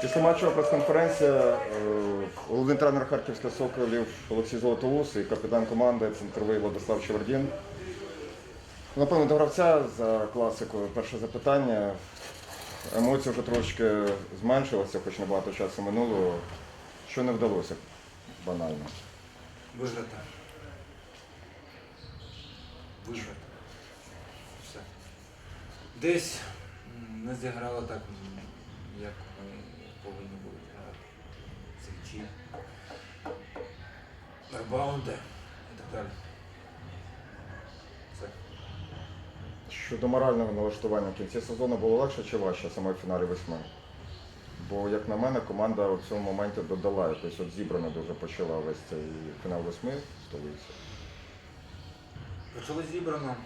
Після матчова прес-конференція е, головний тренер Харківських Соколів Олексій Золотоус і капітан команди центровий Владислав Чевердін. Напевно, до гравця за класикою перше запитання. Емоції вже трошки зменшилися, хоч небагато часу минуло. Що не вдалося банально. Вижити. Вижити. Все. Десь не зіграли так, як ми повинні були грати. Січі. Ребаунди і так далі. Все. Щодо морального налаштування в кінці сезону було легше чи важче саме в фіналі восьми? Бо, як на мене, команда у цьому моменті додала якось от зібрано дуже почала весь цей фінал восьми в столиці. Почали зібрано,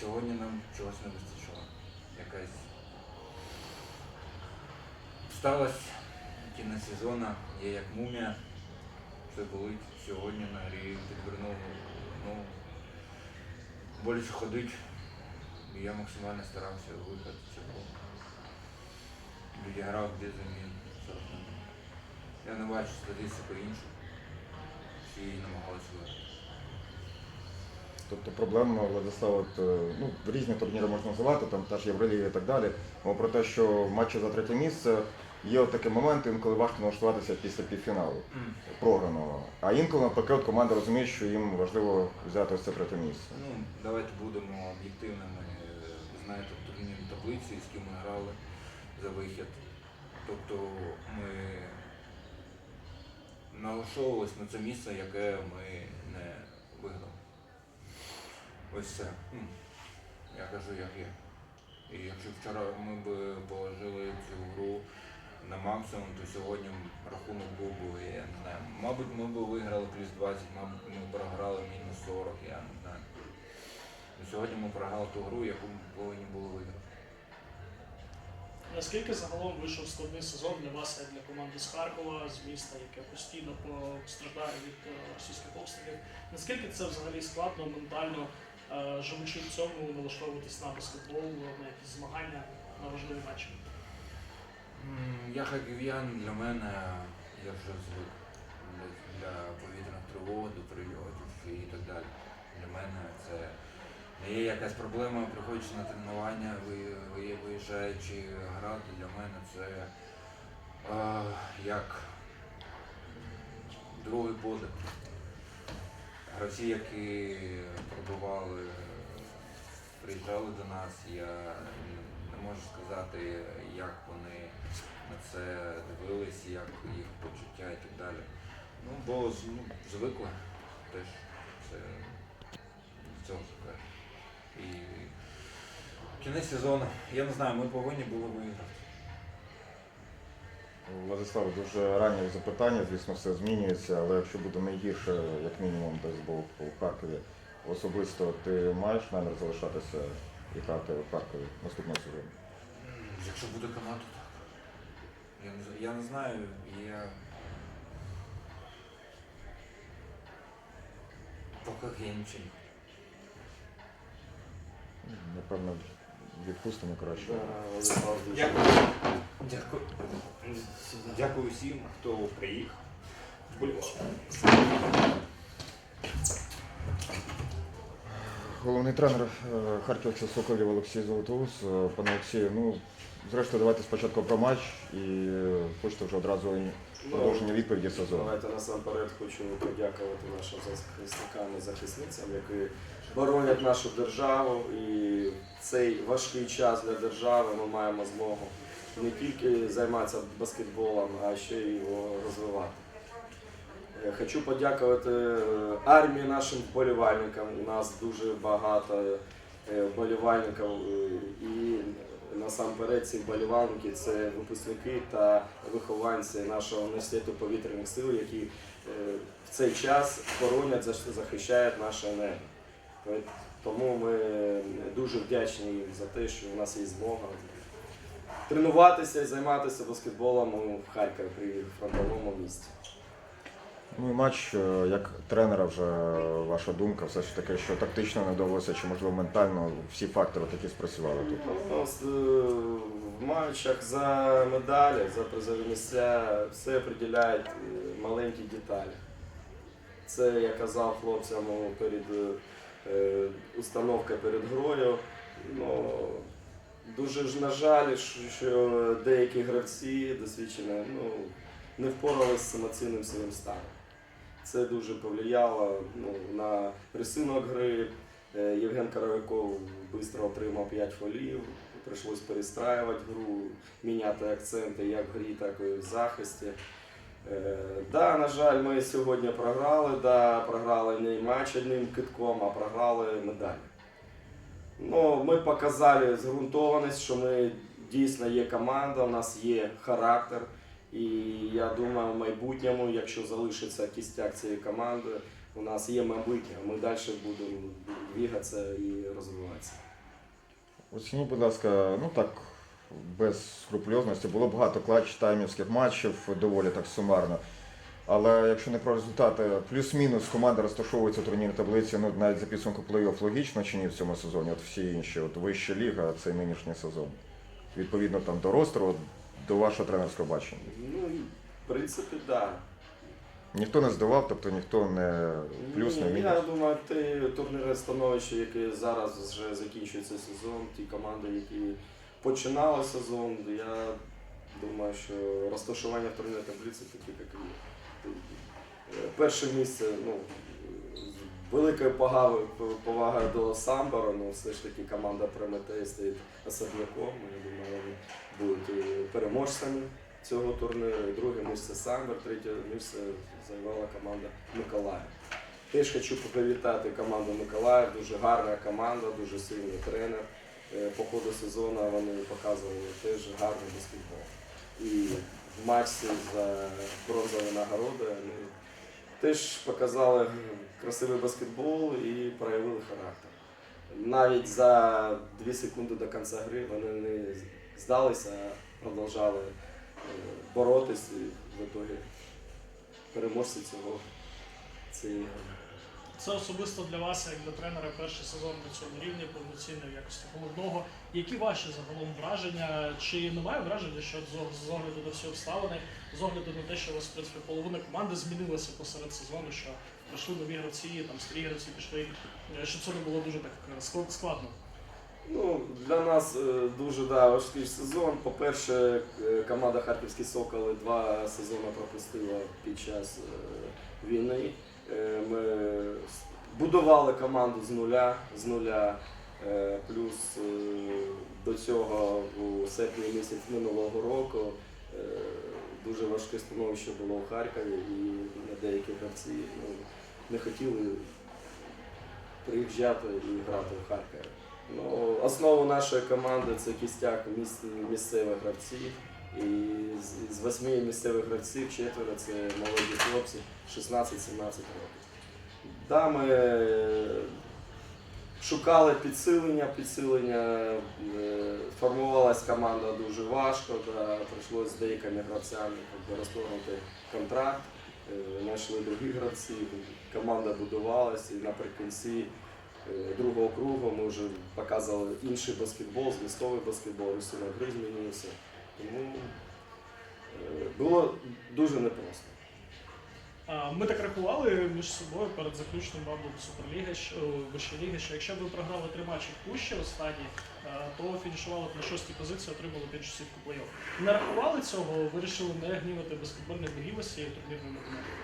сьогодні нам чогось не вистачило. Якась сталося кінець сезону, є як мумія. Все болить сьогодні на грі підвернув ну, боляче ходить. І я максимально старався виходити цього. Відіграв без замін. Я не бачу статистику іншу. Всі намагалися виграти. Тобто проблемно Владислав, от, е, ну, різні турніри можна називати, там теж Євроліги і так далі. Про те, що матчі за третє місце є от такі моменти, інколи важко налаштуватися після півфіналу програного. А інколи навпаки от команда розуміє, що їм важливо взяти ось це третє місце. Ну, давайте будемо об'єктивними. Ви знаєте турнірні таблиці, з ким ми грали за вихід. Тобто ми налаштовувалися на це місце, яке ми не виграли. Ось це. Я кажу, як є. І якщо вчора ми б положили цю гру на максимум, то сьогодні рахунок був би, я не знаю, мабуть, ми б виграли плюс 20, мабуть, ми програли мінус 40, я не знаю. Ну, Сьогодні ми програли ту гру, яку ми повинні були виграти. Наскільки загалом вийшов складний сезон для вас, як для команди з Харкова, з міста, яке постійно постраждає від е, російських обстрілів? Наскільки це взагалі складно ментально, е, живучи в цьому, налаштовуватись на баскетбол, на якісь змагання, на важливі матчі? Я харків'ян, для мене я вже звик для, повітряних тривог, прильотів і так далі. Для мене це не є якась проблема, приходячи на тренування, ви- ви- виїжджаючи грати, для мене це е, як другий подих. Гравці, які пробували, приїжджали до нас, я можу сказати, як вони на це дивились, як їх почуття і так далі. Ну, бо ну, звикли теж це до цього звикаєш. І кінець сезону, я не знаю, ми повинні були виграти. Владислав, дуже раннє запитання, звісно, все змінюється, але якщо буде найгірше, як мінімум, десь був у Харкові, особисто ти маєш намір залишатися і грати в Харкові наступного сезону? Якщо буде канал, то так. Я не, я не знаю, я. Поки я нічого. не Напевно, відпустимо краще. Дякую. Дякую. Дякую всім, хто приїхав. Вболівав. Головний тренер е, Харківських Соколів Олексій Золотоус. Е, Пане Олексію, ну, зрештою, давайте спочатку про матч і е, хочете вже одразу продовження відповіді сезону. Давайте насамперед хочу подякувати нашим захисникам і захисницям, які боронять нашу державу. І цей важкий час для держави ми маємо змогу не тільки займатися баскетболом, а ще й його розвивати. Е, Хочу подякувати е, армії нашим вболівальникам. У нас дуже багато е, вболівальників і насамперед ці вболівальники це випускники та вихованці нашого університету повітряних сил, які в цей час боронять, захищають наше небо. Тому ми дуже вдячні їм за те, що у нас є змога тренуватися і займатися баскетболом у Харкові при фронтовому місті. Ну і матч, е, як тренера, вже ваша думка, все ж таки, що тактично не вдалося, чи можливо ментально всі фактори такі спрацювали тут. Ну, е, в матчах за медалі, за призові місця все приділяють е, маленькі деталі. Це я казав хлопцям перед е, установкою перед грою. Ну, дуже ж на жаль, що деякі гравці досвідчені ну, не впоралися з емоційним своїм станом. Це дуже повлияло ну, на рисунок гри. Е, Євген Коровиков швидко отримав 5 фолів, прийшлось перестраювати гру, міняти акценти як в грі, так і в захисті. Е, Да, на жаль, ми сьогодні програли, да, програли не матч одним китком, а програли медаль. Ну, ми показали зґрунтованість, що ми дійсно є команда, у нас є характер. І я думаю, в майбутньому, якщо залишиться кістяк цієї команди, у нас є майбутнє, ми далі будемо двигатися і розвиватися. Оцініть, будь ласка, ну так, без скрупульозності. Було багато клатч таймівських матчів, доволі так сумарно. Але якщо не про результати, плюс-мінус команда розташовується в турнірній таблиці, ну навіть за підсумку плей-офф логічно чи ні в цьому сезоні, от всі інші, от вища ліга, цей нинішній сезон. Відповідно там до ростеру, до вашого тренерського бачення. Ну, в принципі, так. Да. Ніхто не здавав, тобто ніхто не плюс, не Ні, мінус. Я думаю, те турнірне становище, яке зараз вже закінчується сезон, ті команди, які починали сезон, я думаю, що розташування в турнірній таблиці таке, як і є. Перше місце, ну, великою повагою до Самбора, ну все ж таки команда Прометей стоїть особняком. Я думаю, вони будуть переможцями цього турніру. Друге місце Самбор, третє місце займала команда Миколаїв. Теж хочу привітати команду Миколаїв, дуже гарна команда, дуже сильний тренер. Е, По ходу сезону вони показували теж гарний баскетбол. І в матчі за бронзові нагороди вони теж показали красивий баскетбол і проявили характер. Навіть за 2 секунди до кінця гри вони не здалися, а продовжали е, боротись і в итоге переможці цього цієї гри. Це особисто для вас, як для тренера, перший сезон на цьому рівні повноцінно в якості головного. Які ваші загалом враження? Чи немає враження, що з- огляду на всі обставини, з огляду на те, що у вас в принципі половина команди змінилася посеред сезону, що прийшли нові гравці, там старі гравці пішли, е, що це не було дуже так е, складно? Ну, для нас е, дуже да, важкий сезон. По-перше, команда Харківські Соколи два сезони пропустила під час війни. Е, Ми будували команду з нуля, з нуля. Е, Плюс е, до цього у серпні місяць минулого року дуже важке становище було у Харкові і деякі гравці ну, не хотіли приїжджати і грати в Харкові. Ну, основа нашої команди це кістяк місцевих гравців. І з, з восьми місцевих гравців четверо це молоді хлопці 16-17 років. Да, ми е, шукали підсилення, підсилення, е, формувалась команда дуже важко, да, прийшлося з деякими гравцями якби, розторгнути контракт, е, знайшли другі гравці, команда будувалась і наприкінці другого кругу ми вже показували інший баскетбол, змістовий баскетбол, рисунок гри змінився. Тому е, було дуже непросто. Ми так рахували між собою перед заключним раундом Суперліги, Вищої ліги, що якщо б ви програли три матчі в пуще останні, е, то фінішували б на шостій позиції, отримали б іншу сітку плей-офф. Не рахували цього, вирішили не гнівати баскетбольних цією турнірною математикою.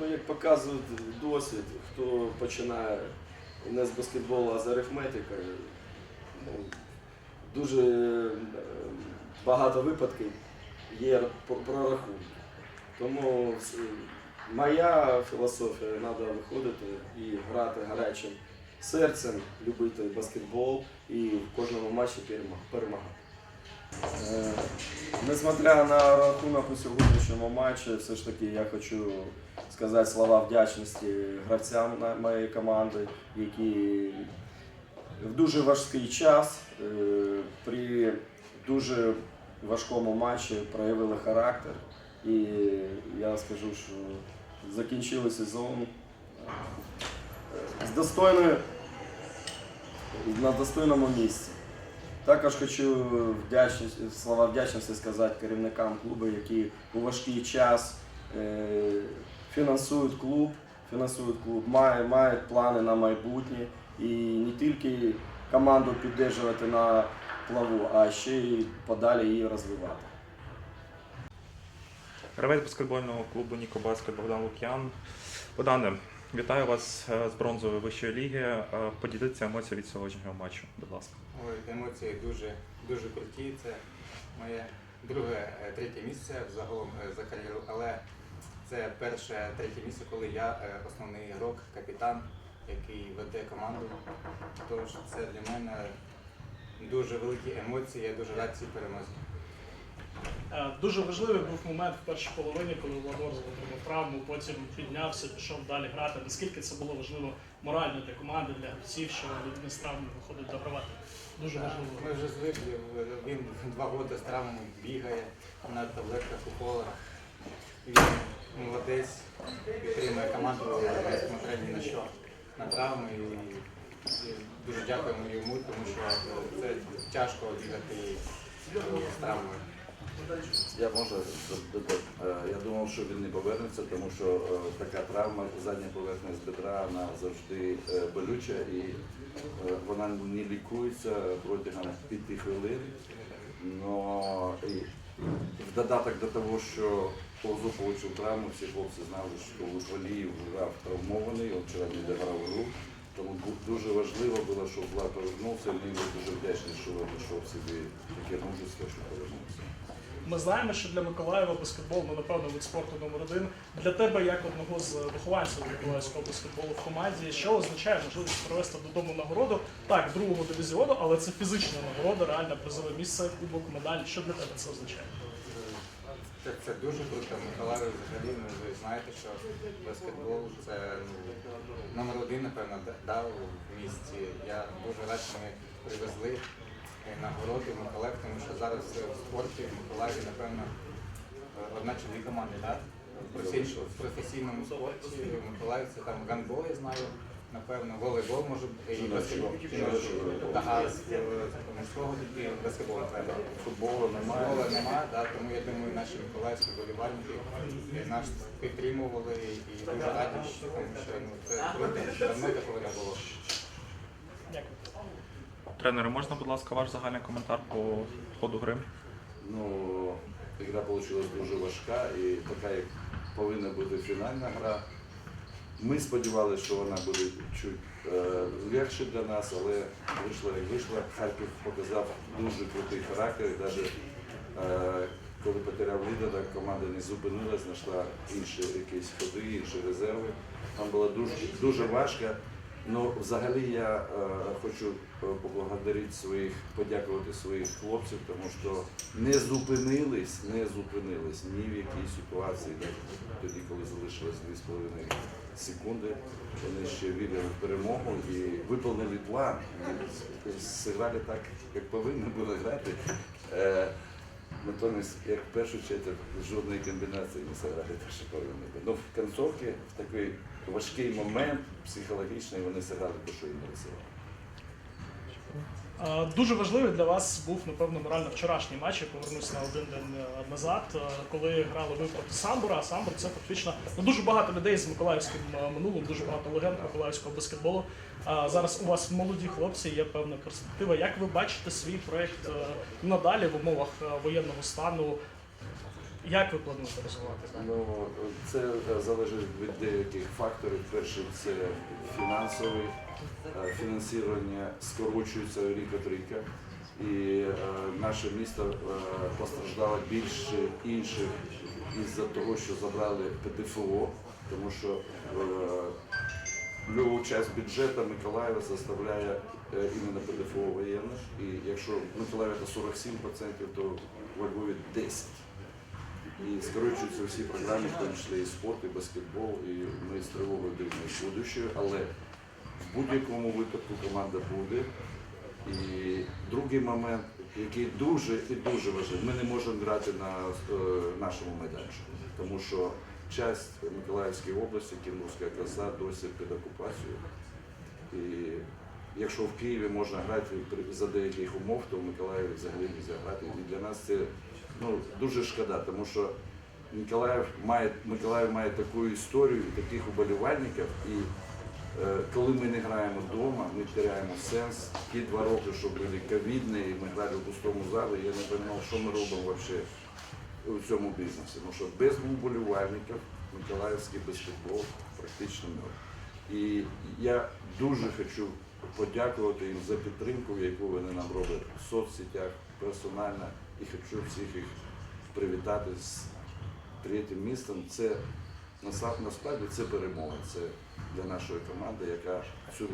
Ну, як показує досвід, хто починає не з баскетболу, а з арифметикою, ну, дуже е, багато випадків є про- прорахунки. Тому моя філософія треба виходити і грати гарячим серцем, любити баскетбол і в кожному матчі перемагати. Е, Несмотря на рахунок у сьогоднішньому матчі, все ж таки я хочу сказати слова вдячності гравцям моєї команди, які в дуже важкий час е, при дуже важкому матчі проявили характер. І я скажу, що закінчили сезон е, з достойною, на достойному місці. Також хочу вдячність, слова вдячності сказати керівникам клубу, які у важкий час е, фінансують клуб, фінансують клуб, мають, мають плани на майбутнє і не тільки команду підтримувати на плаву, а ще й подалі її розвивати. Гравець баскетбольного клубу Ніко Баскет Богдан Лук'ян. Богдане, вітаю вас е, з бронзової вищої ліги. Е, Поділіться емоціями від сьогоднішнього матчу, будь ласка. Ой, емоції дуже, дуже круті. Це моє друге, е, третє місце загалом е, за кар'єру, але це перше третє місце, коли я основний ігрок, капітан, який веде команду. Тож це для мене дуже великі емоції, я дуже рад цій перемозі. Е, Дуже важливий був момент в першій половині, коли Владор отримав травму, потім піднявся, пішов далі грати. Наскільки це було важливо морально для команди, для гравців, що людина з травмою виходить догравати? Дуже важливо. Ми вже звикли, він два роки з травмами бігає на таблетках уколах. Він молодець, підтримує команду, ні на що, на травми. І дуже дякуємо йому, тому що це тяжко бігати з травмою. Я можу. Е, Я думав, що він не повернеться, тому що е, така травма, задня поверхня з бедра, вона завжди е, болюча і е, вона не лікується протягом п'яти хвилин. Но і в додаток до того, що Озу отримав травму, всі хлопці знали, що Литваліїв грав травмований, він вчора не дограв гру. Тому дуже важливо було, щоб Влад повернувся. Ми йому дуже вдячні, що знайшов собі таке мужество, що повернувся. Ми знаємо, що для Миколаєва баскетбол, ну напевно, вид спорту номер один. Для тебе, як одного з вихованців Миколаївського баскетболу в команді, що означає можливість привезти додому нагороду? Так, другого дивізіону, але це фізична нагорода, реальне призове місце, кубок, медаль. Що для тебе це означає? Це, це дуже круто. Миколаїв взагалі ну, ви знаєте, що баскетбол це ну, номер один, напевно, да- да, в місті. Я дуже рад, що ми привезли нагороди в Миколаїв, тому що зараз в спорті в Миколаєві, напевно, одна чи дві команди, так? Професійному- В професійному спорті в Миколаїв це там гандбол, я знаю, напевно, волейбол може бути, і баскетбол. А з е, мужського тоді баскетбол, напевно. Футболу немає. Футбола немає, да, тому я думаю, наші миколаївські болівальники е, нас підтримували і дуже раді, тому що ну, це круто, давно такого не було. Тренери, можна, будь ласка, ваш загальний коментар по ходу гри? Ну, гра вийшла дуже важка і така, як повинна бути фінальна гра. Ми сподівалися, що вона буде чуть е, легше для нас, але вийшло як вийшло. Харків показав дуже крутий характер. І навіть е, коли потеряв лідера, команда не зупинилась, знайшла інші якісь ходи, інші резерви. Там було дуже, дуже важко. Ну, взагалі я е, хочу е, поблагодарити своїх, подякувати своїх хлопців, тому що не зупинились, не зупинились ні в якій ситуації, навіть тоді, коли залишилось 2,5 секунди, вони ще вірили в перемогу і виповнили план, зіграли так, як повинні були грати. Е, Натомість, як першу четверть, жодної комбінації не зіграли так, що повинні були. Ну, в концовці в такий важкий момент психологічний, вони зіграли те, що їм. Е, Дуже важливий для вас був, напевно, морально вчорашній матч. Я повернуся на один день е, назад, е, коли грали ви проти Самбура. А Самбур це фактично ну, дуже багато людей з миколаївським е, минулим, дуже багато легенд миколаївського баскетболу. Зараз у вас молоді хлопці, є певна перспектива. Як ви бачите свій проект е, надалі в умовах е, воєнного стану? Як ви плануєте розвивати? Ну, це е, залежить від деяких факторів. Перший це фінансовий, Е, фінансування скорочується рік від ріка. І е, наше місто постраждало більше інших із-за того, що забрали ПДФО, тому що Львову часть бюджету Миколаєва составляє іменно ПДФО воєнних. І якщо в Миколаєві це 47%, то во Львові 10%. І скорочуються всі програми, в тому числі і спорт, і баскетбол, і ми з тривогою дивимося будуще, але в будь-якому випадку команда буде. І другий момент, який дуже і дуже важливий, ми не можемо грати на е, нашому майданчику, тому що часть Миколаївської області, Кінгурська коса досі під окупацією. І якщо в Києві можна грати за деяких умов, то в Миколаєві взагалі не можна грати. І для нас це ну, дуже шкода, тому що Миколаїв має, Миколаїв має таку історію і таких уболівальників. І е, коли ми не граємо вдома, ми теряємо сенс. Ті два роки, що були ковідні, і ми грали в пустому залі, я не розумів, що ми робимо взагалі у цьому бізнесі. Тому що без вболівальників Миколаївський баскетбол практично мертвий. І я дуже хочу подякувати їм за підтримку, яку вони нам роблять в соцсетях персонально, і хочу всіх їх привітати з третім містом. Це насправді це перемога. Це для нашої команди, яка цю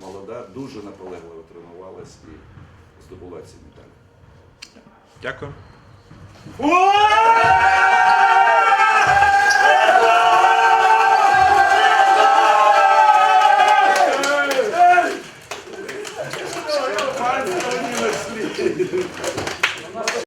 молода, дуже наполегливо тренувалась і здобула ці медалі. Дякую. Ура!